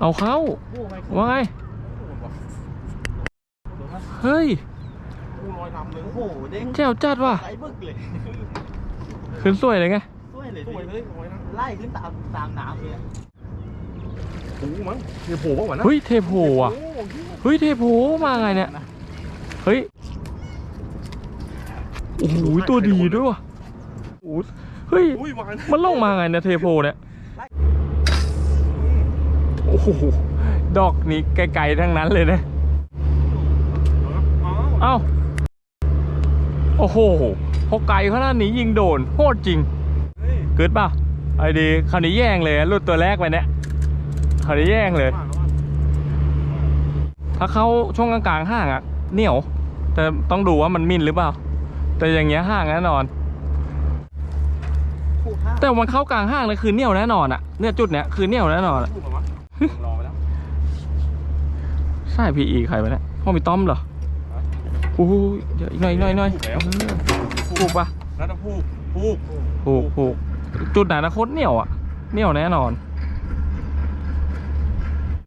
เอาเข้าโอ้ไม่ว่าไง เฮ้ยกูลอยลำเลยโอ้โหเด้งแจ๋วจัดว่ะไหลบึกเลยขึ้นสวยเลยไงสวยเลยสวยเลยลอยนะไล่ขึ้นตามตามน้ำเลยอะโอ้มั้งเดี๋ยวโผล่ป่าวะนะเฮ้ยเทโพอะเฮ้ยเทโพมาไงเนี่ยเฮ้ยโอ้โหตัวดีด้วยว่ะโอ้โหเฮ้ยอุ้ยมามันลงมาไงเนี่ยเทโพเนี่ยโอ้โหดอกนี้ไกลๆทั้งนั้นเลยนะ เอ้า โอ้โหพอไกลขนาดนี้ยิงโดนโคตรจริง เกิดป่ะไอ้ดีคราวนี้แย่งเลยอะหลุดตัวแรกไปเนี่ยคราวนี้แย่งเลย ถ้าเข้าช่วงกลางๆห้างอะเหนียว แต่ต้องดูว่ามันมินหรือเปล่า แต่อย่างเงี้ยห้างแน่นอนคู่ห้าแต่มันเข้ากลางห้างเลยคือเหนียวแน่นอนอะเนี่ยจุดเนี้ยคือเหนียวแน่นอนอะพูดป่าวะ รอไปแล้วใช่พีอีใครไปเนี่ยพ่อมีต้อมเหรอโอ้โหเดี๋ยวอีกหน่อยอีกหน่อยอีกหน่อยถูกแล้วเออถูกปะแล้วต้องพูดพูดถูกถูกจุดไหนนะโคตรเหนียวอะเหนียวแน่นอน